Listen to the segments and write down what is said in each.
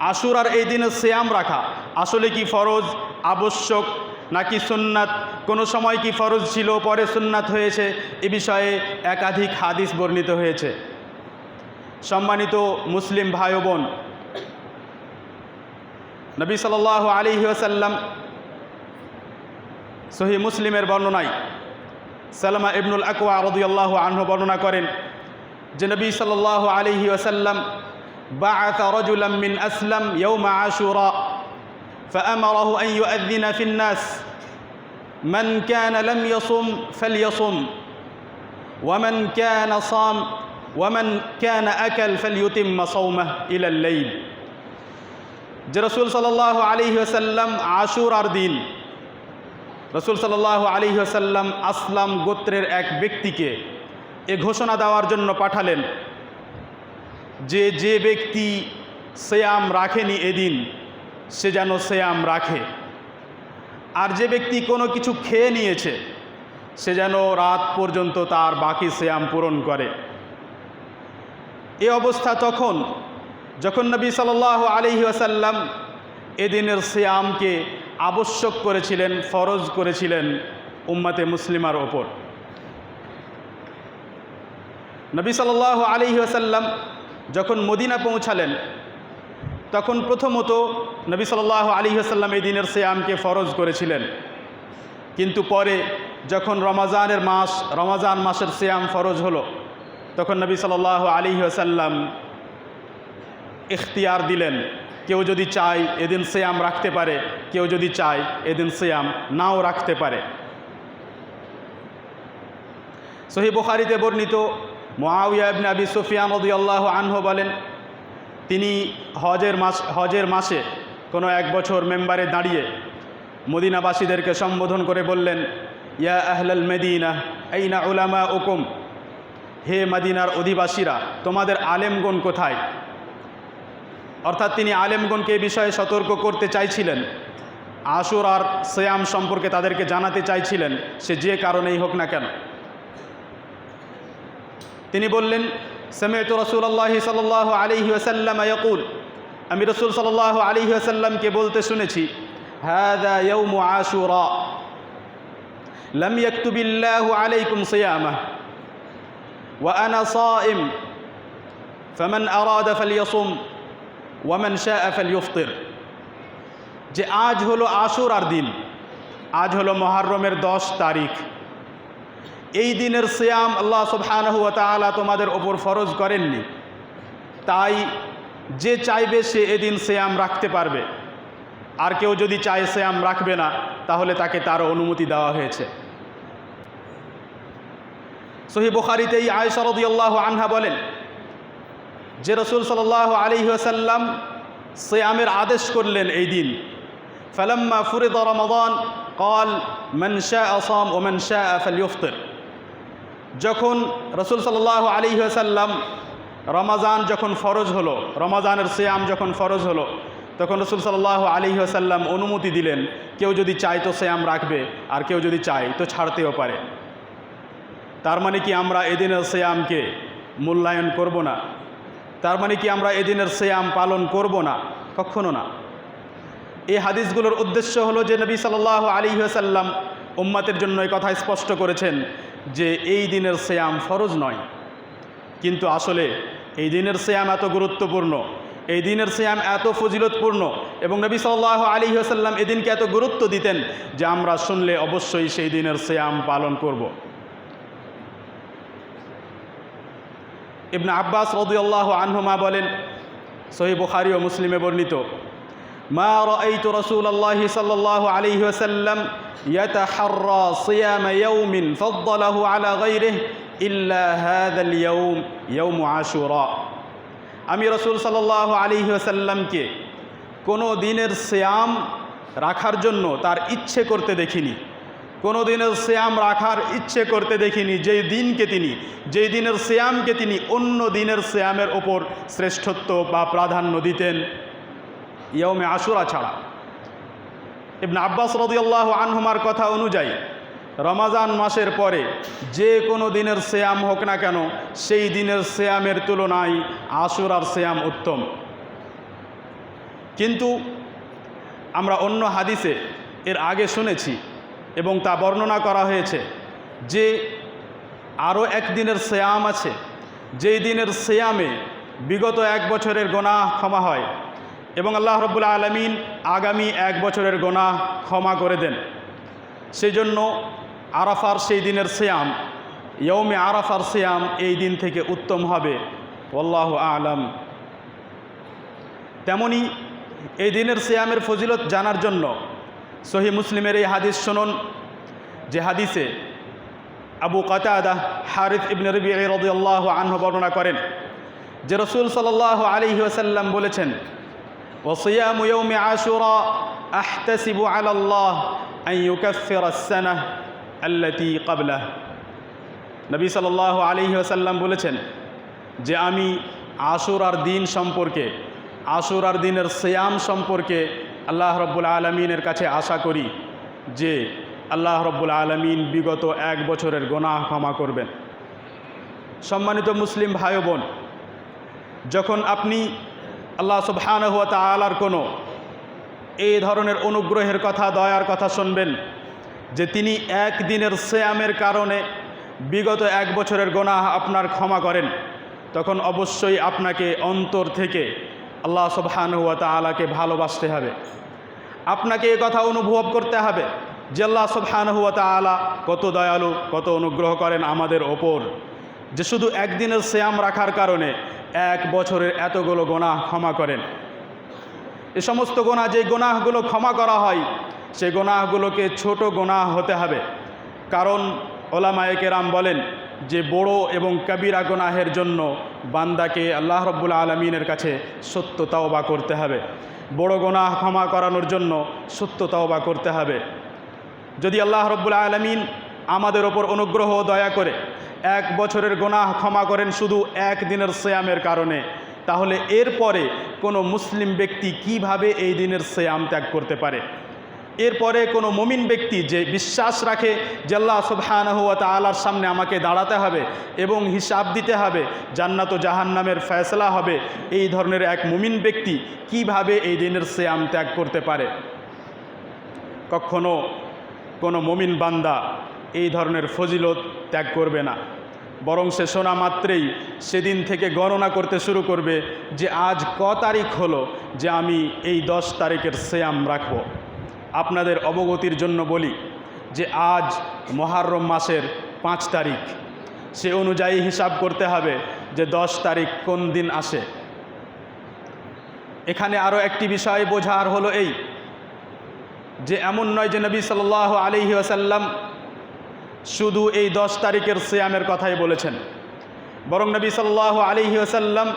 আশুরার এই দিনে শ্যাম রাখা। আসলে কি ফরজ? আবশ্যক নাকি সুন্নাত? কোনো সময় কি ফরজ ছিল? পরে সুন্নাত হয়েছে। এ বিষয়ে একাধিক হাদিস বর্ণিত হয়েছে। সম্মানিত মুসলিম ভাই বোন, নবী সাল আলী ওসাল্লাম সহি মুসলিমের বর্ণনায় সালামা ইবনুল আকওয়া রদিয়াল্লাহ আনহু বর্ণনা করেন যে নবী সাল্লাহ আলিহি ওসাল্লাম بعث رجلا من أسلم يوم عاشوراء فأمره أن يؤذن في الناس من كان لم يصم فليصم ومن كان صام ومن كان أكل فليتم صومه إلى الليل যে রসুল সাল্লাহ আলী ওসাল্লাম আশুরার দিন রসুল সাল্লাহ আলী ওসাল্লাম আসলাম গোত্রের এক ব্যক্তিকে এ ঘোষণা দেওয়ার জন্য পাঠালেন যে যে ব্যক্তি সেয়াম রাখেনি এদিন, সে যেন সেয়াম রাখে। আর যে ব্যক্তি কোনো কিছু খেয়ে নিয়েছে, সে যেন রাত পর্যন্ত তার বাকি সেয়াম পূরণ করে। এ অবস্থা তখন, যখন নবী সাল আলহি আসাল্লাম এদিনের সেয়ামকে আবশ্যক করেছিলেন, ফরজ করেছিলেন উম্মাতে মুসলিমার ওপর। নবী সাল আলহি আসাল্লাম যখন মদিনা পৌঁছালেন, তখন প্রথমত নবী সাল্লাহ আলী আসাল্লাম এই দিনের সেয়ামকে ফরজ করেছিলেন। কিন্তু পরে যখন রমাজানের মাস, রমাজান মাসের সেয়াম ফরজ হলো, তখন নবী সাল্লাহ আলী আসাল্লাম ইখতিয়ার দিলেন, কেউ যদি চায় এদিন সেয়াম রাখতে পারে, কেউ যদি চায় এদিন সেয়াম নাও রাখতে পারে। সহি বুখারিতে বর্ণিত মোয়াউয়া ইবনে আবি সুফিয়ান রদিয়াল্লাহ আনহু বলেন, তিনি হজের মাস, হজের মাসে কোনো এক বছর মেম্বারে দাঁড়িয়ে মদিনাবাসীদেরকে সম্বোধন করে বললেন, ইয়া আহলাল মেদিনা এইনা উলামা ওকুম হে মদিনার অধিবাসীরা, তোমাদের আলেমগণ কোথায়? অর্থাৎ তিনি আলেমগণকে এ বিষয়ে সতর্ক করতে চাইছিলেন। আশুর আর সেয়াম সম্পর্কে তাদেরকে জানাতে চাইছিলেন, সে যে কারণেই হোক না কেন। তিনি বললেন সমেত রসুল্লাহ সাল আলিহি ওসাল্লাম ইয়কুল আমি রসুল সাল আলিহি ওসাল্লামকে বলতে শুনেছি هذا يوم عاشوراء لم يكتب الله عليكم صيامه وأنا صائم فمن أراد فليصم ومن شاء فليفطر যে আজ হলো আশুরার দিন আজ হলো মহারমের দশ তারিখ এই দিনের শ্যাম আল্লাহ সুবহানাহু ওয়া তাআলা তোমাদের ওপর ফরজ করেননি। তাই যে চাইবে সে এদিন শ্যাম রাখতে পারবে। আর কেউ যদি চায় শ্যাম রাখবে না, তাহলে তাকে তার অনুমতি দেওয়া হয়েছে। সহি বুখারিতে এই আয়সরদিয়াল্লাহ আনহা বলেন, যে রসুল সাল্লাহ আলী আসাল্লাম শ্যামের আদেশ করলেন এই দিন, ফালাম্মা ফুরিদ রমাদান কল মনশা আসাম ও মনশা ফলিউফতর যখন রসুল সাল্লাহ আলী সাল্লাম রমাজান যখন ফরজ হলো, রমাজানের শ্যাম যখন ফরজ হলো, তখন রসুল সাল্লাহ আলী সাল্লাম অনুমতি দিলেন, কেউ যদি চায় তো শ্যাম রাখবে, আর কেউ যদি চায় তো ছাড়তেও পারে। তার মানে কি আমরা এদিনের শ্যামকে মূল্যায়ন করব না? তার মানে কি আমরা এদিনের শ্যাম পালন করব না? কখনো না। এই হাদিসগুলোর উদ্দেশ্য হলো যে নবী সাল্লাহ আলী সাল্লাম উম্মাতের জন্য এই কথা স্পষ্ট করেছেন যে এই দিনের শ্যাম ফরজ নয়। কিন্তু আসলে এই দিনের শ্যাম এত গুরুত্বপূর্ণ, এই দিনের শ্যাম এত ফজিলতপূর্ণ এবং নবী সাল্লাহ আলী আসাল্লাম এদিনকে এত গুরুত্ব দিতেন যে আমরা শুনলে অবশ্যই সেই দিনের শ্যাম পালন করব। ইবনা আব্বাস রদুল্লাহ আনহুমা বলেন সহি বুখারি ও মুসলিমে বর্ণিত মা রাআইত রাসূলুল্লাহ সাল্লাল্লাহু আলাইহি ওয়াসাল্লাম ইয়াতাহাররা সিয়াম ইয়াউমিন ফাদ্দালাহু আলা গায়রিহি ইল্লা হাযাল ইয়াউম ইয়াউম আশুরা। আমি রসুল সাল্লাল্লাহু আলাইহি ওয়াসাল্লামকে কোনো দিনের শ্যাম রাখার জন্য তার ইচ্ছে করতে দেখিনি। কোনো দিনের শ্যাম রাখার ইচ্ছে করতে দেখিনি যেই দিনকে তিনি, যেই দিনের শ্যামকে তিনি অন্য দিনের শ্যামের ওপর শ্রেষ্ঠত্ব বা প্রাধান্য দিতেন। ইয়মে আশুরা ছাড়া। ইবনা আব্বাস রদিয়াল্লাহ আনহুমার কথা অনুযায়ী, রমাজান মাসের পরে যে কোনো দিনের শ্যাম হোক না কেন, সেই দিনের শ্যামের তুলনায় আশুরার শ্যাম উত্তম। কিন্তু আমরা অন্য হাদিসে এর আগে শুনেছি এবং তা বর্ণনা করা হয়েছে যে আরও একদিনের সেয়াম আছে, যেই দিনের সেয়ামে বিগত এক বছরের গোনা ক্ষমা হয়। এবং আল্লাহ রব্বুল আলমিন আগামী এক বছরের গোনা ক্ষমা করে দেন। সেই জন্য আরাফার সেই দিনের সেয়াম ইয়ৌমে আরাফার সেয়াম এই দিন থেকে উত্তম হবে আল্লাহ আলম। তেমনি এই দিনের সিয়ামের ফজিলত জানার জন্য সহি মুসলিমের এই হাদিস শুনুন, যে হাদিসে আবু কাতাদা হারিফ ইবনে রবি রদিয়াল্লাহ আনহ বর্ণনা করেন, যে রসুল সাল্লাহ আলী ওসাল্লাম বলেছেন وصيام يوم عاشوراء أحتسب على الله أن يكفر السنة التي قبله নবী সাল্লাহ আলিহি ওসাল্লাম বলেছেন যে আমি আশুরার দিন সম্পর্কে আশুরার দিনের সিয়াম সম্পর্কে আল্লাহ রব্বুল আলমিনের কাছে আশা করি যে আল্লাহ রব্বুল আলমিন বিগত এক বছরের গোনাহ ক্ষমা করবেন সম্মানিত মুসলিম ভাই ও বোন যখন আপনি আল্লাহ সুবহানহ তালার কোনো এই ধরনের অনুগ্রহের কথা, দয়ার কথা শুনবেন যে তিনি একদিনের সেয়ামের কারণে বিগত এক বছরের গোনাহ আপনার ক্ষমা করেন। তখন অবশ্যই আপনাকে অন্তর থেকে আল্লাহ সুবহানহুয়া তালাকে ভালোবাসতে হবে। আপনাকে এ কথা অনুভব করতে হবে যে আল্লাহ সুবহানহুয়া তালা কত দয়ালু, কত অনুগ্রহ করেন আমাদের ওপর। যে শুধু একদিনের শ্যাম রাখার কারণে এক বছরের এতগুলো গোনাহ ক্ষমা করেন। এ সমস্ত গোনা যে গোনাহগুলো ক্ষমা করা হয়, সেই গোনাহগুলোকে ছোট গোনাহ হতে হবে। কারণ ওলামায়ে রাম বলেন যে বড় এবং কবিরা গোনাহের জন্য বান্দাকে আল্লাহ রব্বুল আলমিনের কাছে সত্য তাওবা করতে হবে। বড় গোনাহ ক্ষমা করানোর জন্য সত্য তাওবা করতে হবে। যদি আল্লাহ রব্বুল আলমিন আমাদের ওপর অনুগ্রহ দয়া করে এক বছরের গোনাহ ক্ষমা করেন শুধু এক দিনের সেয়ামের কারণে। তাহলে এরপরে কোনো মুসলিম ব্যক্তি কীভাবে এই দিনের সেয়াম ত্যাগ করতে পারে? এরপরে কোনো মমিন ব্যক্তি যে বিশ্বাস রাখে যে আল্লাহ সুবহানাহু ওয়া তাআলার সামনে আমাকে দাঁড়াতে হবে এবং হিসাব দিতে হবে, জান্নাত ও জাহান্নামের ফয়সলা হবে, এই ধরনের এক মুমিন ব্যক্তি কীভাবে এই দিনের সেয়াম ত্যাগ করতে পারে? কখনো কোনো মমিন বান্দা এই ধরনের ফজিলত ত্যাগ করবে না। বরং সে শোনা মাত্রেই সেদিন থেকে গণনা করতে শুরু করবে যে আজ ক তারিখ হলো যে আমি এই দশ তারিখের সেয়াম রাখব। আপনাদের অবগতির জন্য বলি যে আজ মহারম মাসের পাঁচ তারিখ। সে অনুযায়ী হিসাব করতে হবে যে দশ তারিখ কোন দিন আসে। এখানে আরও একটি বিষয় বোঝার হলো এই যে এমন নয় যে নবী সাল আলিহি আসাল্লাম শুধু এই দশ তারিখের সিয়ামের কথাই বলেছেন বরং নবী সাল্লাহ আলিহি আসাল্লাম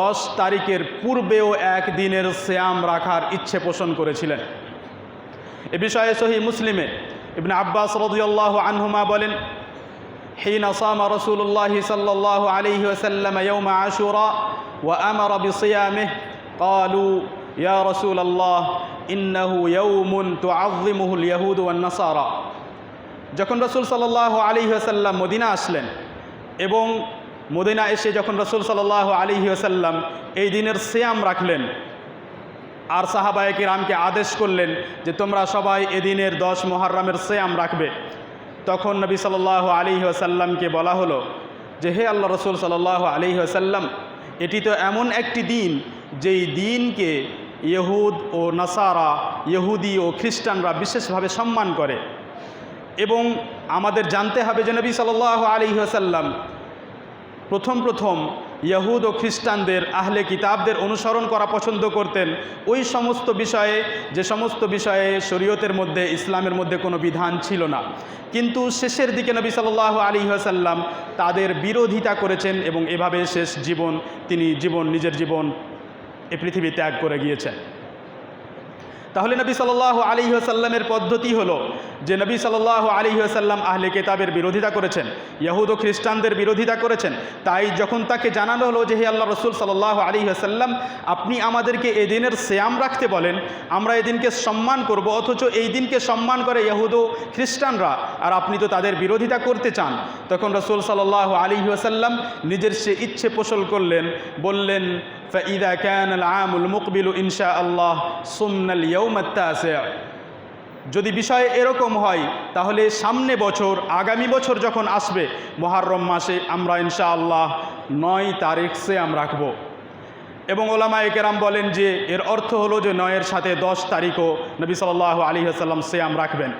দশ তারিখের পূর্বেও এক দিনের সিয়াম রাখার ইচ্ছে পোষণ করেছিলেন এ বিষয়ে সহি মুসলিমে ইবনে আব্বাস রদিয়াল্লাহ আনহুমা বলেন حين صام رسول الله صلى الله عليه وسلم يوم عاشوراء وأمر بصيامه قالوا يا رسول الله إنه يوم تعظمه اليهود والنصارى যখন রসুল সাল্লাহ আলী আসাল্লাম মদিনা আসলেন এবং মদিনা এসে যখন রসুল সাল্লাহ আলী আসাল্লাম এই দিনের সিয়াম রাখলেন, আর সাহাবায়কে রামকে আদেশ করলেন যে তোমরা সবাই এদিনের দশ মহারামের সিয়াম রাখবে। তখন নবী সাল্লাহ আলী আসাল্লামকে বলা হলো যে, হে আল্লাহ রসুল সাল্লাহ আলী আসাল্লাম এটি তো এমন একটি দিন যেই দিনকে ইহুদ ও নাসারা, ইহুদি ও খ্রিস্টানরা বিশেষভাবে সম্মান করে। এবং আমাদের জানতে হবে যে নবী সাল্লাহ আলী আসাল্লাম প্রথম প্রথম ইহুদ ও খ্রিস্টানদের আহলে কিতাবদের অনুসরণ করা পছন্দ করতেন। ওই সমস্ত বিষয়ে, যে সমস্ত বিষয়ে শরীয়তের মধ্যে, ইসলামের মধ্যে কোনো বিধান ছিল না। কিন্তু শেষের দিকে নবী সাল্লাহ আলী আসাল্লাম তাদের বিরোধিতা করেছেন এবং এভাবে শেষ জীবন, তিনি জীবন, নিজের জীবন এ পৃথিবী ত্যাগ করে গিয়েছেন। তাহলে নবী সাল্লাহ আলী আসাল্লামের পদ্ধতি হলো যে নবী সাল্লাহ আলী আসাল্লাম আহলে কেতাবের বিরোধিতা করেছেন ইহুদ ও খ্রিস্টানদের বিরোধিতা করেছেন। তাই যখন তাকে জানানো হলো যে, হে আল্লাহ রসুল সাল্লাহ আলী আসাল্লাম আপনি আমাদেরকে এই দিনের শ্যাম রাখতে বলেন, আমরা এই দিনকে সম্মান করব, অথচ এই দিনকে সম্মান করে ইহুদ ও খ্রিস্টানরা, আর আপনি তো তাদের বিরোধিতা করতে চান। তখন রসুল সাল্লাহ আলী আসাল্লাম নিজের সে ইচ্ছে পোষণ করলেন, বললেন فإذا كان العام المقبل إن شاء الله صمنا اليوم التاسع যদি বিষয় এরকম হয় তাহলে সামনে বছর আগামী বছর যখন আসবে মহারম মাসে আমরা ইনশাআল্লাহ নয় তারিখ সিয়াম রাখবো এবং ওলামা একেরাম বলেন যে এর অর্থ হলো যে নয়ের সাথে দশ তারিখও নবী সাল্লাহ আলী আসাল্লাম সিয়াম রাখবেন